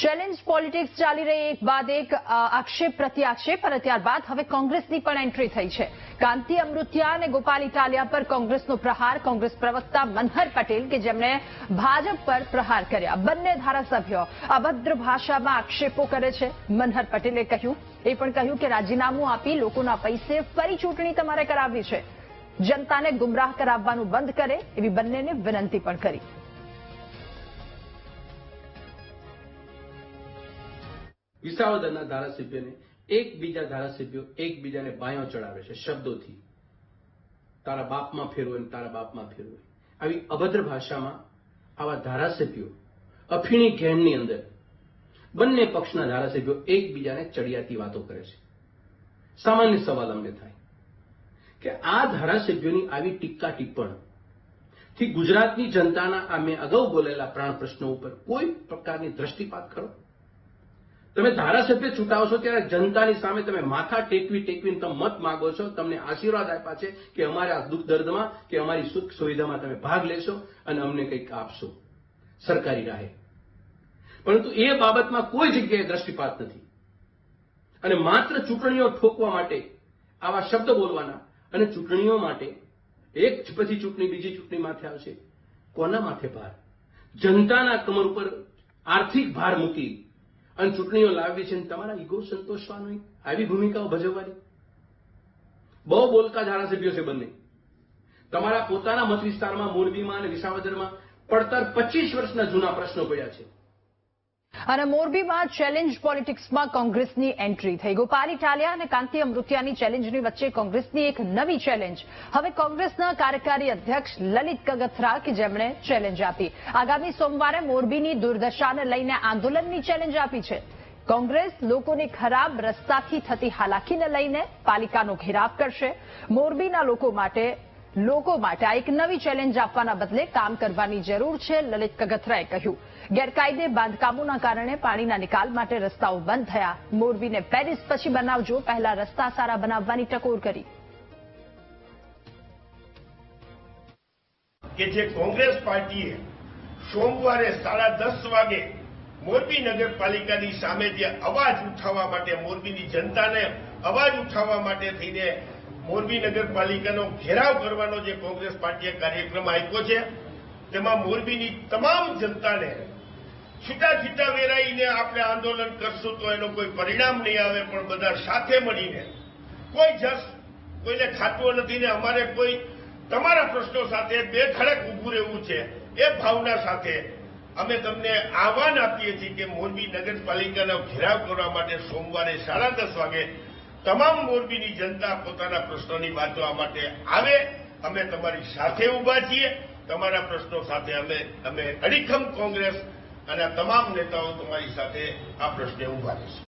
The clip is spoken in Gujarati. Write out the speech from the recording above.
ચેલેન્જ પોલિટિક્સ ચાલી રહી એક બાદ એક આક્ષેપ પ્રતિ આક્ષેપ અને ત્યારબાદ હવે કોંગ્રેસની પણ એન્ટ્રી થઈ છે. કાંતિ અમૃત્યા અને ગોપાલ ઇટાલિયા પર કોંગ્રેસનો પ્રહાર, કોંગ્રેસ પ્રવક્તા મનહર પટેલ કે જેમણે ભાજપ પર પ્રહાર કર્યા. બંને ધારાસભ્યો અભદ્ર ભાષામાં આક્ષેપો કરે છે. મનહર પટેલે કહ્યું, એ પણ કહ્યું કે રાજીનામું આપી લોકોના પૈસે ફરી ચૂંટણી તમારે કરાવવી છે. જનતાને ગુમરાહ કરાવવાનું બંધ કરે એવી બંનેને વિનંતી પણ કરી. વિસાવદરના ધારાસભ્યને એકબીજા ધારાસભ્યો એકબીજાને બાયો ચડાવે છે શબ્દોથી. તારા બાપમાં ફેરવો ને તારા બાપમાં ફેરવો. આવી અભદ્ર ભાષામાં આવા ધારાસભ્યો, અફીણી ઘેણની અંદર બંને પક્ષના ધારાસભ્યો એકબીજાને ચડિયાતી વાતો કરે છે. સામાન્ય સવાલ અમને થાય કે આ ધારાસભ્યોની આવી ટીકા ટિપ્પણથી ગુજરાતની જનતાના આ મેં અગાઉ બોલેલા પ્રાણ પ્રશ્નો ઉપર કોઈ પ્રકારની દ્રષ્ટિપાત કરો તમે ધારાસભ્ય ચૂંટાવો છો ત્યારે જનતાની સામે તમે માથા ટેકવી ટેકવીને તમે મત માગો છો, તમને આશીર્વાદ આપ્યા છે કે અમારા દુઃખ દર્દમાં, કે અમારી સુખ સુવિધામાં તમે ભાગ લેશો અને અમને કંઈક આપશો, સરકારી રાહે. પરંતુ એ બાબતમાં કોઈ જગ્યાએ દ્રષ્ટિપાત નથી. અને માત્ર ચૂંટણીઓ ઠોકવા માટે, આવા શબ્દ બોલવાના અને ચૂંટણીઓ માટે, એક પછી ચૂંટણી બીજી ચૂંટણી માથે આવશે. કોના માથે ભાર? જનતાના કમર ઉપર આર્થિક ભાર મૂકી અને ચૂંટણીઓ લાવવી છે તમારા ઈગો સંતોષવાનો આવી ભૂમિકાઓ ભજવવાની. બહુ બોલકા ધારાસભ્યો છે બંને. તમારા પોતાના મત વિસ્તારમાં મોરબીમાં અને વિસાવદરમાં પડતર પચીસ વર્ષના જૂના પ્રશ્નો પડ્યા છે. અને મોરબીમાં ચેલેન્જ પોલિટિક્સમાં કોંગ્રેસની એન્ટ્રી થઈ. ગોપાલ ઇટાલિયા અને કાંતિ અમૃતિયાની ચેલેન્જની વચ્ચે કોંગ્રેસની એક નવી ચેલેન્જ હવે કોંગ્રેસના કાર્યકારી અધ્યક્ષ લલિત કગથરા કે જેમણે ચેલેન્જ આપી. આગામી સોમવારે મોરબીની દુર્દશાને લઈને આંદોલનની ચેલેન્જ આપી છે. કોંગ્રેસ લોકોને ખરાબ રસ્તાથી થતી હાલાકીને લઈને પાલિકાનો ઘેરાવ કરશે. મોરબીના લોકો માટે લોકો માટે આ એક નવી ચેલેન્જ આપવાના બદલે કામ કરવાની જરૂર છે, લલિત કગથરાએ કહ્યું. ગેરકાયદે બાંધકામોના કારણે પાણીના નિકાલ માટે રસ્તાઓ બંધ થયા. મોરબીને પેરિસ પછી બનાવજો, પહેલા રસ્તા સારા બનાવવાની ટકોર કરી. કે જે કોંગ્રેસ પાર્ટીએ સોમવારે સાડા દસ વાગે મોરબી નગરપાલિકાની સામે જે અવાજ ઉઠાવવા માટે, મોરબીની જનતાને અવાજ ઉઠાવવા માટે થઈને મોરબી નગરપાલિકાનો ઘેરાવ કરવાનો જે કોંગ્રેસ પાર્ટીએ કાર્યક્રમ આપ્યો છે, તેમાં મોરબીની તમામ જનતાને છૂટા છૂટા વેરાઈને આપણે આંદોલન કરશું તો એનો કોઈ પરિણામ નહીં આવે, પણ બધા સાથે મળીને કોઈ જસ કોઈને ખાતું નથી ને અમારે કોઈ તમારા પ્રશ્નો સાથે બે ખડક ઊભું રહેવું છે એ ભાવના સાથે અમે તમને આહવાન આપીએ છીએ કે મોરબી નગરપાલિકાનો ઘેરાવ કરવા માટે સોમવારે સાડા દસ વાગે તમામ મોરબીની જનતા પોતાના પ્રશ્નોની વાંચવા માટે આવે, અમે તમારી સાથે ઊભા છીએ. તમારા પ્રશ્નો સાથે અમે અમે અડીખમ કોંગ્રેસ અને તમામ નેતાઓ તમારી સાથે આ પ્રશ્ને ઊભા રહેશે.